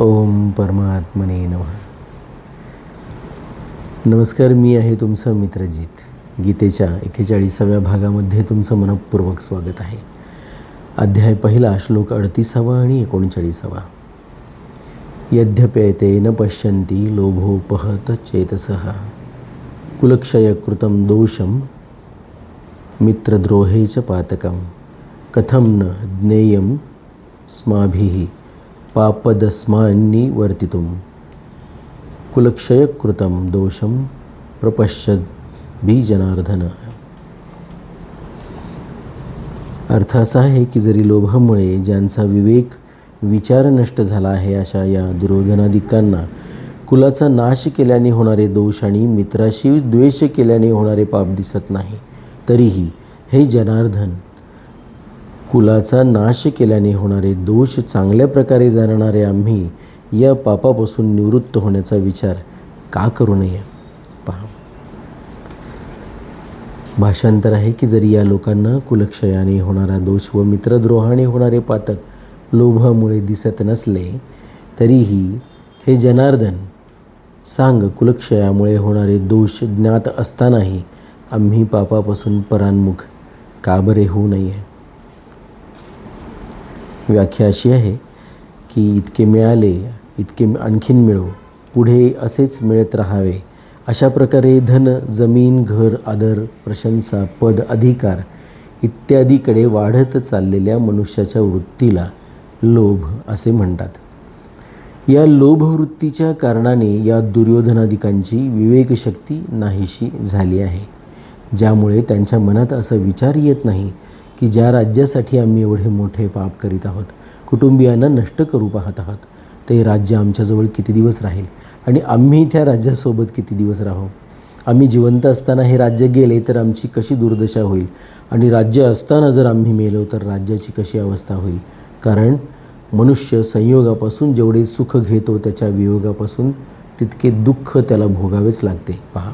ओम परमात्मने नमः. नमस्कार मी आहे तुमचं मित्रजीत. गीतेच्या एक्केचाळीसाव्या भागामध्ये तुमचं मनपूर्वक स्वागत आहे. अध्याय पहिला श्लोक अडतीसावा आणि एकोणचाळीसावा. यद्यप्येते न पश्यन्ति लोभोपहत चेतसः. कुलक्षयकृतं दोषं मित्रद्रोहे च पातकं. कथं न ज्ञेयं स्माभिः पापदस्मान्निवर्तितुं कुलक्षयकृतं दोषं प्रपश्यद्भि जनार्दन अर्थ असा आहे की जरी लोभामुळे ज्यांचा विवेक विचार नष्ट झाला आहे अशा या दुर्योधनादिकांना कुलाचा नाश केल्याने होणारे दोष आणि मित्राशी द्वेष केल्याने होणारे पाप दिसत नाही तरीही हे जनार्दन कुलाचा नाश केल्याने होणारे दोष चांगल्या प्रकारे जाणणारे आम्ही या पापापासून निवृत्त होण्याचा विचार का करू नये? पहा. भाषांतर आहे की जरी या लोकांना कुलक्षयाने होणारा दोष व मित्रद्रोहाने होणारे पातक लोभामुळे दिसत नसले तरीही हे जनार्दन सांग कुलक्षयामुळे होणारे दोष ज्ञात असतानाही आम्ही पापापासून परान्मुख का बरे होऊ नये? व्याख्या अशी आहे की इतके मिळाले इतके आणखीन मिळो पुढे असेच मिळत राहावे. अशा प्रकारे धन जमीन घर आदर प्रशंसा पद अधिकार इत्यादीकडे वाढत चाललेल्या मनुष्याच्या वृत्तीला लोभ असे म्हणतात. या लोभवृत्तीच्या कारणाने या दुर्योधनाधिकांची विवेकशक्ती नाहीशी झाली आहे ज्यामुळे त्यांच्या मनात असा विचार येत नाही की ज्या राज्यासाठी आम्ही एवढे मोठे पाप करीत आहोत कुटुंबियांना नष्ट करू पाहत आहात ते राज्य आमच्याजवळ किती दिवस राहील आणि आम्ही त्या राज्यासोबत किती दिवस राहू? आम्ही जिवंत असताना हे राज्य गेले तर आमची कशी दुर्दशा होईल? आणि राज्य असताना जर आम्ही मेलो तर राज्याची कशी अवस्था होईल? कारण मनुष्य संयोगापासून जेवढे सुख घेतो त्याच्या वियोगापासून तितके दुःख त्याला भोगावेच लागते. पहा.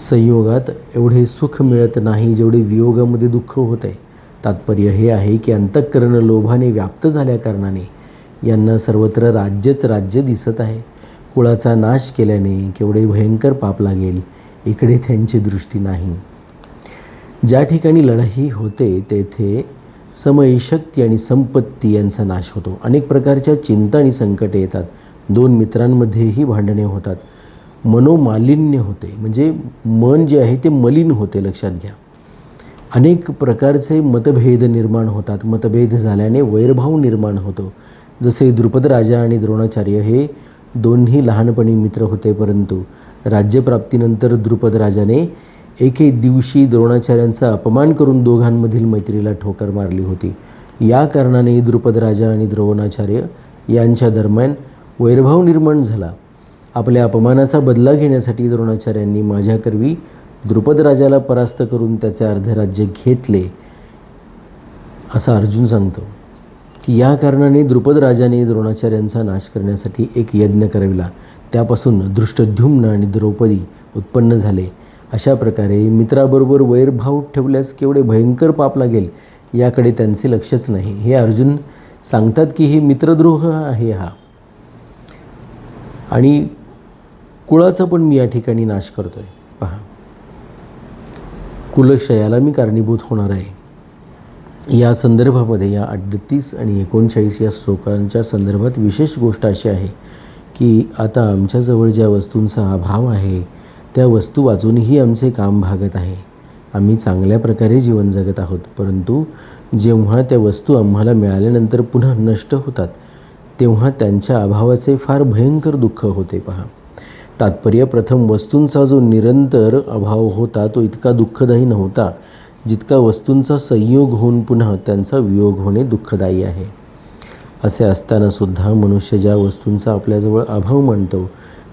संयोगात एवढे सुख मिळत नाही जेवढे वियोगामध्ये दुःख होत आहे तात्पर्य हे आहे की अंतःकरण लोभाने व्याप्त झाल्याकारणाने यांना सर्वत्र राज्यच राज्य दिसत आहे. कुळाचा नाश केल्याने केवढे भयंकर पाप लागेल इकडे त्यांची दृष्टी नाही. ज्या ठिकाणी लढाई होते तेथे समय शक्ती आणि संपत्ती यांचा नाश होतो. अनेक प्रकारच्या चिंता आणि संकटे येतात. दोन मित्रांमध्येही भांडणे होतात. मनोमालिन्य होते. म्हणजे मन जे आहे ते मलिन होते लक्षात घ्या. अनेक प्रकारचे मतभेद निर्माण होतात. मतभेद झाल्याने वैरभाव निर्माण होतो. जसे द्रुपद राजा आणि द्रोणाचार्य हे दोन्ही लहानपणी मित्र होते परंतु राज्यप्राप्तीनंतर द्रुपद राजाने एके दिवशी द्रोणाचार्यांचा अपमान करून दोघांमधील मैत्रीला ठोकर मारली होती. या कारणाने द्रुपद राजा आणि द्रोणाचार्य यांच्या दरम्यान वैरभाव निर्माण झाला. आपल्या अपमानाचा बदला घेण्यासाठी द्रोणाचार्यांनी माझ्याकरवी द्रुपद राजाला परास्त करून त्याचे अर्धे राज्य घेतले असा अर्जुन सांगतो. की या कारणाने द्रुपद राजाने द्रोणाचार्यांचा नाश करण्यासाठी एक यज्ञ करविला. त्यापासून दृष्टद्युम्न आणि द्रौपदी उत्पन्न झाले. अशा प्रकारे मित्राबरोबर वैरभाव ठेवल्यास केवढे भयंकर पाप लागेल याकडे त्यांचे लक्षच नाही. हे अर्जुन सांगतात की हे मित्रद्रोह आहे हा. आणि कुळाचा पण मी या ठिकाणी नाश करतो आहे पहा. कुलक्षयाला मी कारणीभूत होणार आहे. या संदर्भामध्ये या अडतीस आणि एकोणचाळीस या श्लोकांच्या संदर्भात विशेष गोष्ट अशी आहे की आता आमच्याजवळ ज्या वस्तूंचा अभाव आहे त्या वस्तू वाचूनही आमचे काम भागत आहे. आम्ही चांगल्या प्रकारे जीवन जगत आहोत परंतु जेव्हा त्या वस्तू आम्हाला मिळाल्यानंतर पुन्हा नष्ट होतात तेव्हा त्यांच्या अभावाचे फार भयंकर दुःख होते पहा. तात्पर्य प्रथम वस्तूंचा जो निरंतर अभाव होता तो इतका दुःखदायी नव्हता जितका वस्तूंचा संयोग होऊन पुन्हा त्यांचा वियोग होणे दुःखदायी आहे. असे असतानासुद्धा मनुष्य ज्या वस्तूंचा आपल्याजवळ अभाव मानतो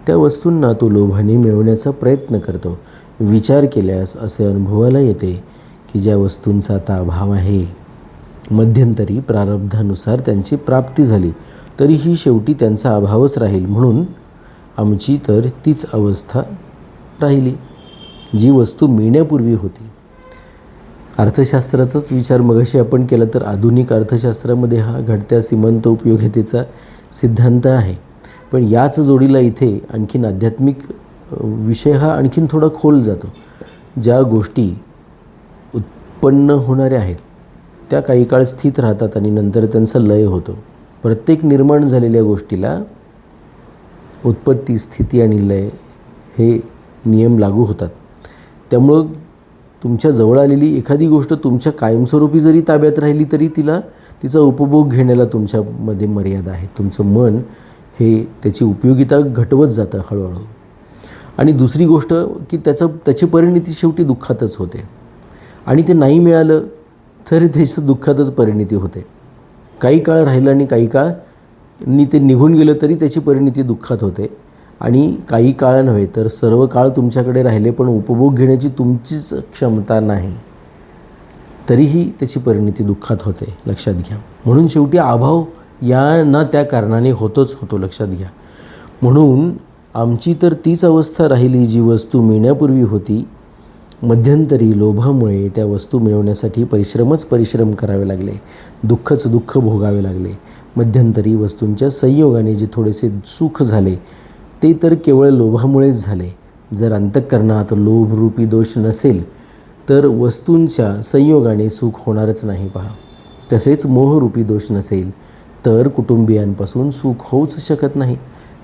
त्या वस्तूंना तो लोभाने मिळवण्याचा प्रयत्न करतो. विचार केल्यास असे अनुभवाला येते की ज्या वस्तूंचा आता अभाव आहे मध्यंतरी प्रारब्धानुसार त्यांची प्राप्ती झाली तरीही शेवटी त्यांचा अभावच राहील म्हणून आमची तर तीच अवस्था राहिली जी वस्तू मिळण्यापूर्वी होती. अर्थशास्त्राचाच विचार मगाशी आपण केला तर आधुनिक अर्थशास्त्रामध्ये हा घडत्या सीमांत उपयोगितेचा सिद्धांत आहे. पण याच जोडीला इथे आणखीन आध्यात्मिक विषय हा आणखीन थोडा खोल जातो. ज्या गोष्टी उत्पन्न होणाऱ्या आहेत त्या काही काळ स्थित राहतात आणि नंतर त्यांचा लय होतो. प्रत्येक निर्माण झालेल्या गोष्टीला उत्पत्ती स्थिती आणि लय हे नियम लागू होतात. त्यामुळं तुमच्या जवळ आलेली एखादी गोष्ट तुमच्या कायमस्वरूपी जरी ताब्यात राहिली तरी तिला तिचा उपभोग घेण्याला तुमच्यामध्ये मर्यादा आहे. तुमचं मन हे त्याची उपयोगिता घटवत जातं हळूहळू. आणि दुसरी गोष्ट की त्याचं त्याची परिणिती शेवटी दुःखातच होते. आणि ते नाही मिळालं तरी त्याचं दुःखातच परिणिती होते. काही काळ राहिलं आणि काही काळ नी ते निघून गेलं तरी त्याची परिणिती दुःखात होते. आणि काही काळ नव्हे तर सर्व काळ तुमच्याकडे राहिले पण उपभोग घेण्याची तुमचीच क्षमता नाही. तरीही त्याची परिणिती दुःखात होते लक्षात घ्या. म्हणून शेवटी अभाव या ना त्या कारणाने होतोच होतो लक्षात घ्या. म्हणून आमची तर तीच अवस्था राहिली जी वस्तू मिळण्यापूर्वी होती. मध्यंतरी लोभामुळे त्या वस्तू मिळवण्यासाठी परिश्रमच परिश्रम करावे लागले. दुःखच दुःख भोगावे लागले. मध्यंतरी वस्तूंच्या संयोगाने जे थोडेसे सुख झाले ते तर केवळ लोभामुळेच झाले. जर अंतःकरणात लोभरूपी दोष नसेल तर वस्तूंच्या संयोगाने सुख होणारच नाही पहा. तसेच मोहरूपी दोष नसेल तर कुटुंबियांपासून सुख होऊच शकत नाही.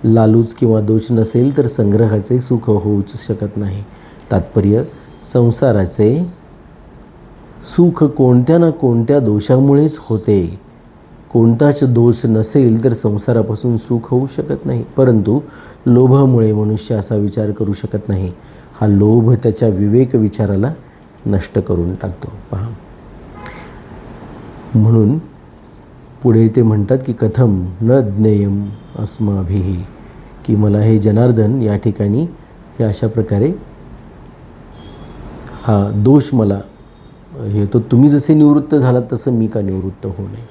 लालूच किंवा दोष नसेल तर संग्रहाचे सुख होऊच शकत नाही. तात्पर्य संसाराचे सुख कोणत्या ना कोणत्या दोषामुळेच होते. कोणताच दोष नसेल तर संसारापासून सुख होऊ शकत नाही. परंतु लोभामुळे मनुष्य असा विचार करू शकत नाही. हा लोभ त्याच्या विवेक विचाराला नष्ट करून टाकतो. पहा. म्हणून पुढे ते म्हणतात की कथम न ज्ञेयम अस्माभिही की मला हे जनार्दन या ठिकाणी हे अशा प्रकारे हा दोष मला हे तो तुम्ही जसे निवृत्त झालात तसं मी का निवृत्त होऊ नये?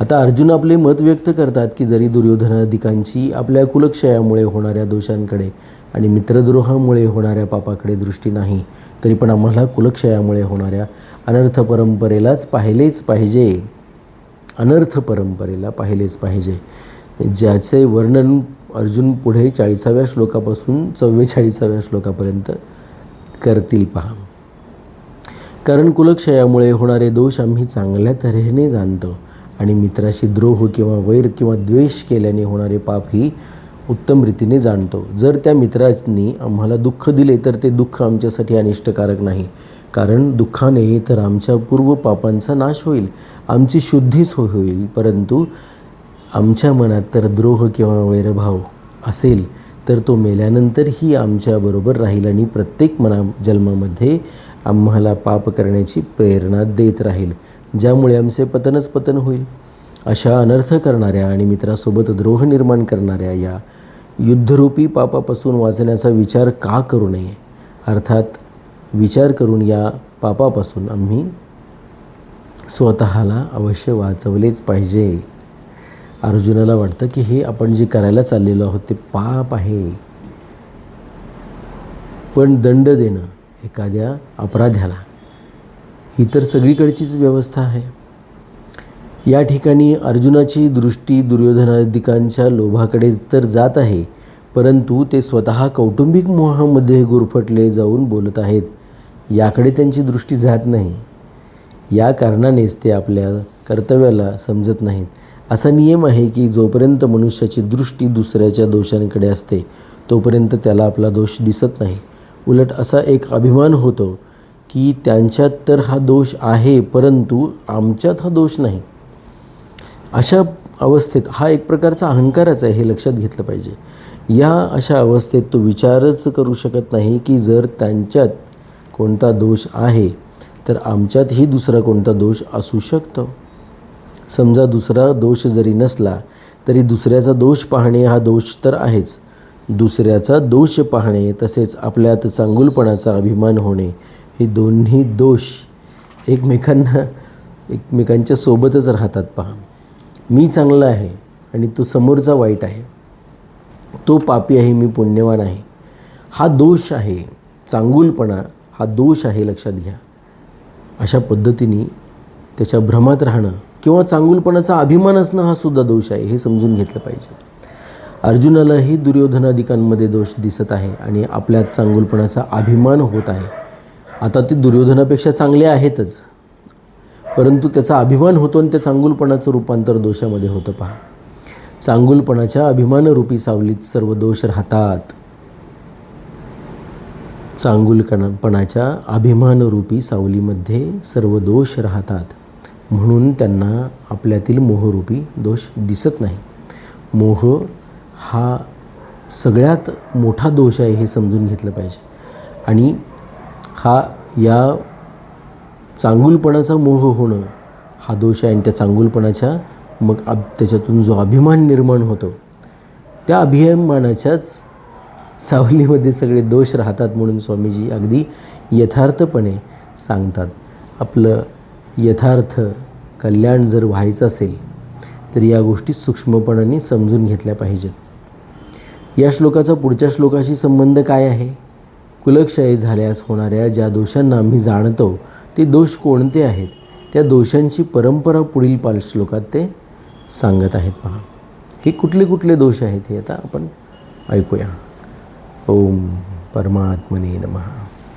आता अर्जुन आपले मत व्यक्त करतात की जरी दुर्योधनाधिकांची आपल्या कुलक्षयामुळे होणाऱ्या दोषांकडे आणि मित्रद्रोहामुळे होणाऱ्या पापाकडे दृष्टी नाही तरी पण आम्हाला कुलक्षयामुळे होणाऱ्या अनर्थ परंपरेलाच पाहिलेच पाहिजे. अनर्थ परंपरेला पाहिलेच पाहिजे. ज्याचे वर्णन अर्जुन पुढे चाळीसाव्या श्लोकापासून चव्वेचाळीसाव्या श्लोकापर्यंत करतील पहा. कारण कुलक्षयामुळे होणारे दोष आम्ही चांगल्या तऱ्हेने जाणतो. आणि मित्राशी द्रोह किंवा वैर किंवा द्वेष केल्याने होणारे पाप ही उत्तम रीतीने जाणतो. जर त्या मित्रांनी आम्हाला दुःख दिले तर ते दुःख आमच्यासाठी अनिष्टकारक नाही. कारण दुःखाने तर आमच्या पूर्व पापांचा नाश होईल आमची शुद्धीच हो- होईल. परंतु आमच्या मनात तर द्रोह किंवा वैरभाव असेल तर तो मेल्यानंतरही आमच्याबरोबर राहील आणि प्रत्येक मना जन्मामध्ये आम्हाला पाप करण्याची प्रेरणा देत राहील. ज्यामुळे आमचे पतनच पतन होईल. अशा अनर्थ करणाऱ्या आणि मित्रासोबत द्रोह निर्माण करणाऱ्या या युद्धरूपी पापापासून वाचण्याचा विचार का करू नये? अर्थात विचार करून या पापापासून आम्ही स्वतःला अवश्य वाचवलेच पाहिजे. अर्जुनाला वाटतं की हे आपण जे करायला चाललेलो आहोत ते पाप आहे. पण दंड देणं एखाद्या अपराध्याला ही तर सगळीकडचीच व्यवस्था आहे. या ठिकाणी अर्जुनाची दृष्टी दुर्योधनादिकांच्या लोभाकडे तर जात आहे परंतु ते स्वतः कौटुंबिक मोहामध्ये गुरफटले जाऊन बोलत आहेत. याकडे त्यांची दृष्टी जात नाही. या कारणानेच ते आपल्या कर्तव्याला समजत नाहीत. असा नियम आहे की जोपर्यंत मनुष्याची दृष्टी दुसऱ्याच्या दोषांकडे असते तोपर्यंत त्याला आपला दोष दिसत नाही. उलट असा एक अभिमान होतो की त्यांच्यात तर हा दोष आहे परंतु आमच्यात हा दोष नाही. अशा अवस्थेत हा एक प्रकारचा अहंकारच आहे हे लक्षात घेतलं पाहिजे. या अशा अवस्थेत तो विचारच करू शकत नाही की जर त्यांच्यात कोणता दोष आहे तर आमच्यातही दुसरा कोणता दोष असू शकतो. समजा दुसरा दोष जरी नसला तरी दुसऱ्याचा दोष पाहणे हा दोष तर आहेच. दुसऱ्याचा दोष पाहणे तसेच आपल्यात चांगुलपणाचा अभिमान होणे हे दोन्ही दोष एकमेकांना एकमेकांच्या सोबतच राहतात पहा. मी चांगला आहे आणि तो समोरचा वाईट आहे. तो पापी आहे मी पुण्यवान आहे. हा दोष आहे चांगुलपणा हा दोष आहे लक्षात घ्या. अशा पद्धतीने त्याच्या भ्रमात राहणं किंवा चांगुलपणाचा अभिमान असणं हा सुद्धा दोष आहे हे समजून घेतलं पाहिजे. अर्जुनालाही दुर्योधनादिकांमध्ये दोष दिसत आहे आणि आपल्यात चांगुलपणाचा अभिमान होत आहे. आता ते दुर्योधनापेक्षा चांगले आहेतच. परंतु त्याचा अभिमान होतो आणि त्या चांगुलपणाचं रूपांतर दोषामध्ये होतं पहा. चांगुलपणाच्या अभिमानरूपी सावलीत सर्व दोष राहतात. चांगुलपणाच्या अभिमानरूपी सावलीमध्ये सर्व दोष राहतात. म्हणून त्यांना आपल्यातील मोहरूपी दोष दिसत नाही. मोह हा सगळ्यात मोठा दोष आहे हे समजून घेतलं पाहिजे. आणि हा या चांगुलपणाचा मोह होणं हा दोष आहे आणि त्या चांगुलपणाच्या मग अब त्याच्यातून जो अभिमान निर्माण होतो त्या अभिमानाच्याच सावलीमध्ये सगळे दोष राहतात म्हणून स्वामीजी अगदी यथार्थपणे सांगतात. आपलं यथार्थ कल्याण जर व्हायचं असेल तर या गोष्टी सूक्ष्मपणाने समजून घेतल्या पाहिजेत. या श्लोकाचा पुढच्या श्लोकाशी संबंध काय आहे? कुलक्षय झाल्यास होणाऱ्या ज्या दोषांना आम्ही जाणतो ते दोष कोणते आहेत? त्या दोषांची परंपरा पुढील पाच श्लोकात ते सांगत आहेत पहा. हे कुठले कुठले दोष आहेत हे आता आपण ऐकूया. ओम परमात्मने नमः.